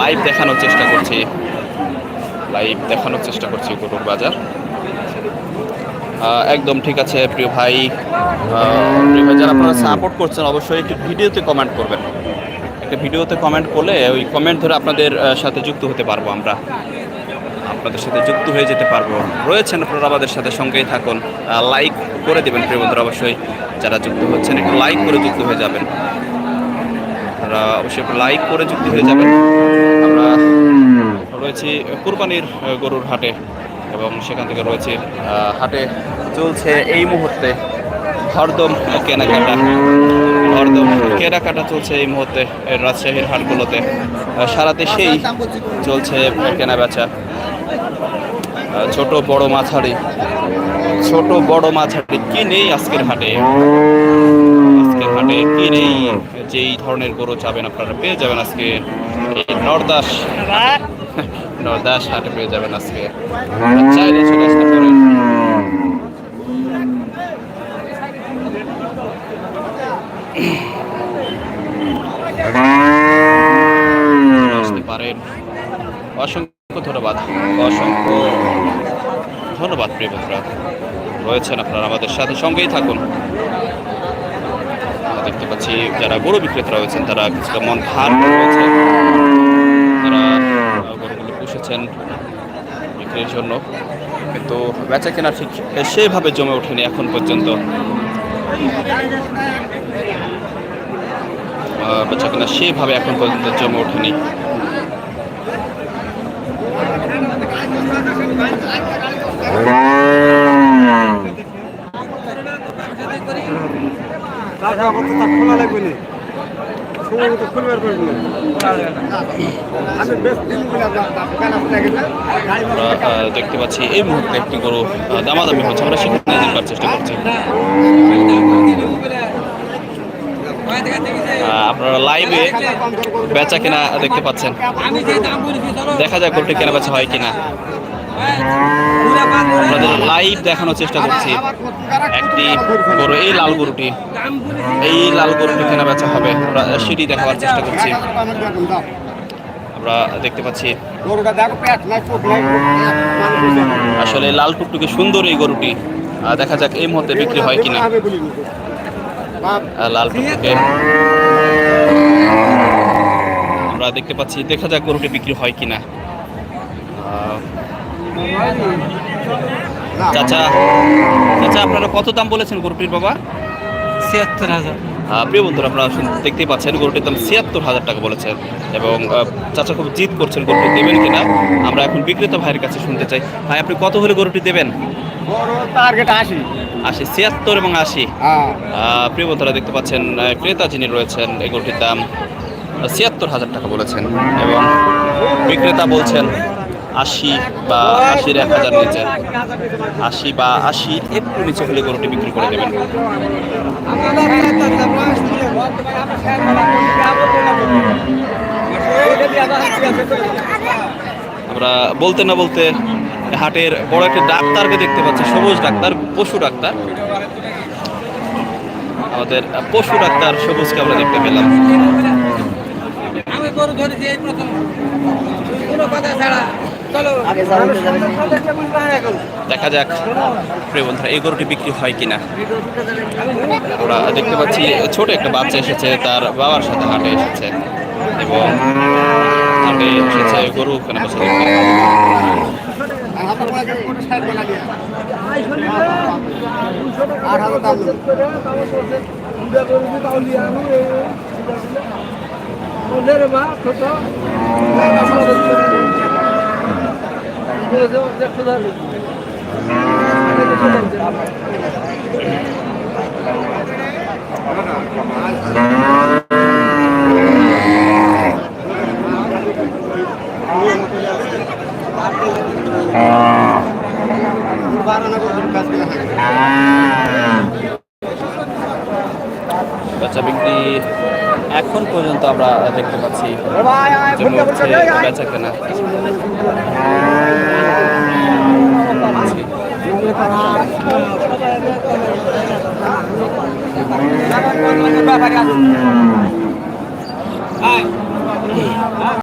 Live দেখানোর চেষ্টা করছি। লাইভ দেখানোর চেষ্টা করছি গরুর বাজার। একদম ঠিক আছে প্রিয় ভাই। প্রিয় ভাই, যারা আপনারা সাপোর্ট করছেন, অবশ্যই একটু ভিডিওতে কমেন্ট করবেন। একটা ভিডিওতে কমেন্ট করলে ওই কমেন্ট ধরে আপনাদের সাথে যুক্ত হতে পারব আমরা। আপনাদের সাথে যুক্ত হয়ে যেতে পারব। রয়েছেন আপনারা আমাদের সাথে, সঙ্গেই থাকুন। লাইক করে দেবেন প্রিয় বন্ধুরা, অবশ্যই। যারা যুক্ত হচ্ছেন, একটু লাইক করে যুক্ত হয়ে যাবেন। আপনারা অবশ্যই লাইক করে যুক্ত হয়ে যাবেন। আমরা রয়েছি কুরবানির গরুর হাটে এবং সেখান থেকে রয়েছে হাটে চলছে এই মুহূর্তে হরদম কেনাকাটা। হরদম কেনাকাটা চলছে এই মুহূর্তে রাজশাহীর হাটগুলোতে। সারা দেশেই চলছে কেনা বেচা ছোট বড় মাছাড়ি ছোট বড় মাছাড়ি কি নেই আজকের হাটে? হাটে কি নেই যেই ধরনের গরু চাবেন আপনারা পেয়ে যাবেন আজকে। নরদাস। নরদাস হাটে পেয়ে যাবেন আজকে। চাইলে চলে আসতে পারেন। পারেন। অসংখ্য ধন্যবাদ। অসংখ্য ধন্যবাদ প্রিয় বন্ধুরা। রয়েছেন আপনারা আমাদের সাথে। সঙ্গেই থাকুন। দেখতে পাচ্ছি, যারা গরু বিক্রেতা রয়েছেন, তারা কিছুটা মন ভার রয়েছে। তারা গরুগুলো পুষেছেন বিক্রির জন্য। কিন্তু বেচা কেনা ঠিক সেভাবে জমে ওঠেনি এখন পর্যন্ত। বেচা কেনা সেভাবে এখন পর্যন্ত জমে ওঠেনি। কত তা খোলা লাগবে না। দেখতে পাচ্ছি এই মুহূর্তে একটি গরু দামাদামি হচ্ছে। আমরা সেখানে দেখবার চেষ্টা করছি। আপনারা লাইভে বেচা কেনা দেখতে পাচ্ছেন। দেখা যাক গরুটি কেনা বেচা হয় কিনা। লাইভ দেখানোর চেষ্টা করছি। একটি গরু, এই লাল গরুটি। এই লাল গরুটি কেনা বেচা হবে। আমরা সেটি দেখাবার চেষ্টা করছি। আমরা দেখতে পাচ্ছি। আসলে লাল টুকটুকে সুন্দর এই গরুটি। দেখা যাক এই মুহূর্তে বিক্রি হয় কিনা। লাল টুকটুকে। আমরা দেখতে পাচ্ছি, দেখা যাক গরুটি বিক্রি হয় কিনা। চাচা চাচা আপনারা কত দাম বলেছেন গরুটির বাবা? ছিয়াত্তর হাজার। প্রিয় বন্ধুরা আপনারা দেখতেই পাচ্ছেন গরুটির দাম ছিয়াত্তর হাজার টাকা বলেছেন এবং চাচা খুব জিদ করছেন গরুটি দেবেন কিনা। আমরা এখন বিক্রেতা ভাইয়ের কাছে শুনতে চাই। ভাই আপনি কত হলে গরুটি দেবেন? টার্গেট আসি আশি। ছিয়াত্তর এবং আশি। হ্যাঁ। প্রিয় বন্ধুরা দেখতে পাচ্ছেন ক্রেতা যিনি রয়েছেন এই গরুটির দাম ছিয়াত্তর হাজার টাকা বলেছেন এবং বিক্রেতা বলছেন আশি বা আশির এক হাজার নিচে। আশি বা আশি, একটু নিচে হলে গরুটি বিক্রি করে দেবেন আমরা বলতে না বলতে হাটের বড় একটা ডাক্তারকে দেখতে পাচ্ছি, সবুজ ডাক্তার, পশু ডাক্তার। আমাদের পশু ডাক্তার সবুজকে আমরা দেখতে পেলাম। আমি গরু ধরেছি এই প্রথম। কোনো কথা ছাড়া। দেখা যাক প্রিয় বন্ধুরা এই গরুটি বিক্রি হয় কিনা। আমরা দেখতে পাচ্ছি ছোট একটা বাচ্চা এসেছে তার বাবার সাথে হাটে এসেছে। এবং হাটে এসেছে গরু ওখানে হাতে বাচ্চা বিক্রি এখন পর্যন্ত আমরা দেখতে পাচ্ছি বেচা কেনা ব্যাপারে